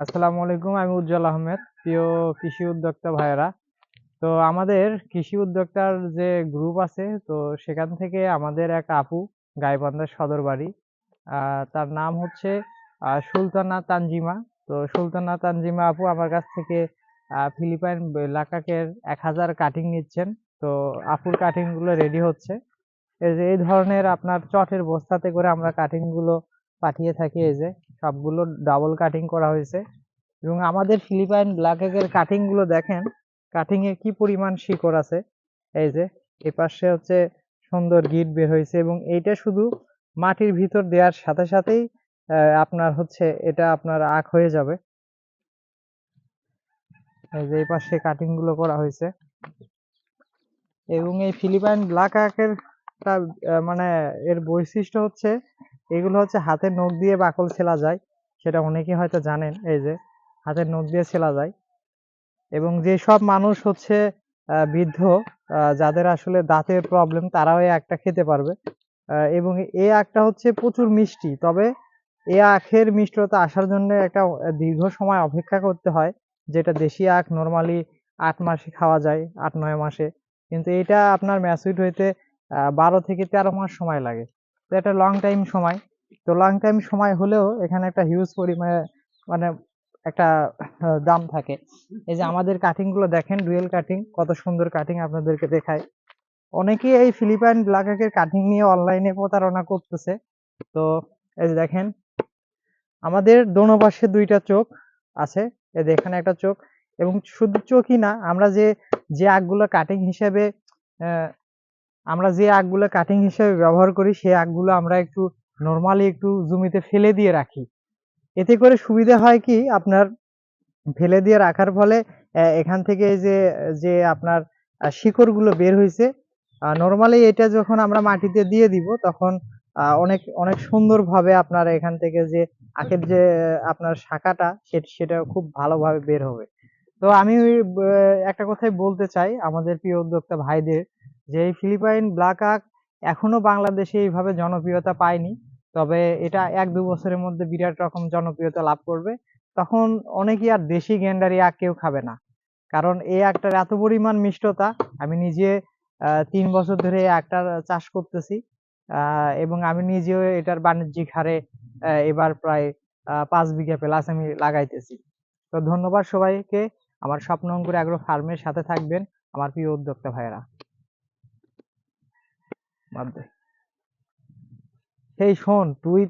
আসসালামু আলাইকুম, আমি উজ্জ্বল আহমেদ, প্রিয় কৃষি উদ্যোক্তা ভাইয়েরা। তো আমাদের কৃষি উদ্যোক্তার যে গ্রুপ আছে, তো সেখান থেকে আমাদের এক আপু গাইবান্ধার সদর বাড়ি। তার নাম হচ্ছে সুলতানা তানজিমা। তো সুলতানা তানজিমা আপু আমার কাছ থেকে ফিলিপাইন লাকাকের এক হাজার কাটিং নিচ্ছেন। তো আপুর কাটিংগুলো রেডি হচ্ছে। এই যে, এই ধরনের আপনার চটের বস্তাতে করে আমরা কাটিংগুলো পাঠিয়ে থাকি এই যে। সবগুলো ডাবল কাটিং করা হয়েছে। এবং আমাদের ফিলিপাইন ব্ল্যাক এগের কাটিংগুলো দেখেন কাটিং এ কি পরিমাণ শিকড় আছে। এই যে এই পাশে হচ্ছে সুন্দর গিট বের হয়েছে এবং এইটা শুধু মাটির ভিতর দেওয়ার সাথে সাথেই আপনার হচ্ছে এটা আপনার আখ হয়ে যাবে। এই যে, এই পাশে কাটিংগুলো করা হয়েছে। এবং এই ফিলিপাইন ব্ল্যাক আখের মানে এর বৈশিষ্ট্য হচ্ছে এগুলো হচ্ছে হাতে নখ দিয়ে বাকল ছেলা যায়, সেটা অনেকেই হয়তো জানেন, এই যে হাতের নখ দিয়ে ছেলা যায়। এবং যেসব মানুষ হচ্ছে বৃদ্ধ যাদের আসলে দাঁতের প্রবলেম তারাও এই আখটা খেতে পারবে। এবং এ আখটা হচ্ছে প্রচুর মিষ্টি, তবে এ আখের মিষ্টতা আসার জন্য একটা দীর্ঘ সময় অপেক্ষা করতে হয়, যেটা দেশি আখ নর্মালি আট মাসে খাওয়া যায়, আট নয় মাসে। কিন্তু এটা আপনার ম্যাচুইড হইতে বারো থেকে তেরো মাস সময় লাগে। তো এটা লং টাইম সময়। তো লং টাইম সময় হলেও এখানে একটা হিউজ পরিমাণে মানে একটা দাম থাকে। এই যে আমাদের কাটিংগুলো দেখেন ডুয়েল কাটিং কত সুন্দর কাটিং আপনাদেরকে দেখায় অনেকেই এই ফিলিপাইন ব্ল্যাকের কাটিং নিয়ে অনলাইনে প্রতারণা করতেছে। তো এই যে দেখেন, আমাদের দোনো পাশে দুইটা চোখ আছে। এই এখানে একটা চোখ এবং শুধু চোখই না, আমরা যে যে আগগুলো কাটিং হিসেবে আমরা যে আগগুলো কাটিং হিসেবে ব্যবহার করি, সেই আগগুলো আমরা একটু নর্মালি একটু জমিতে ফেলে দিয়ে রাখি। এতে করে সুবিধা হয় কি, আপনার ফেলে দিয়ে রাখার ফলে এখান থেকে যে যে আপনার শিকড়গুলো বের হয়েছে নর্মালি এটা যখন আমরা মাটিতে দিয়ে দিব, তখন অনেক অনেক সুন্দরভাবে আপনার এখান থেকে যে আখের যে, আপনার শাখাটা সেটা খুব ভালোভাবে বের হবে। তো আমি একটা কথাই বলতে চাই আমাদের প্রিয় উদ্যোক্তা ভাইদের যে এই ফিলিপাইন ব্ল্যাক আখ এখনও বাংলাদেশে এইভাবে জনপ্রিয়তা পায়নি, তবে এটা এক দু বছরের মধ্যে বিরাট রকম জনপ্রিয়তা লাভ করবে। তখন অনেকেই আর দেশি গেন্ডারি আখ কেউ খাবে না। কারণ এই আখটার এত পরিমাণ মিষ্টতা, আমি নিজে তিন বছর ধরে এই আখটার চাষ করতেছি এবং আমি নিজেও এটার বাণিজ্যিক হারে এবার প্রায় পাঁচ বিঘা প্লাস আমি লাগাইতেছি। তো ধন্যবাদ সবাইকে। আমার স্বপ্ন অঙ্কুর অ্যাগ্রো ফার্মের সাথে থাকবেন, আমার প্রিয় উদ্যোক্তা ভাইয়েরা। বাদ দে। এই শোন তুই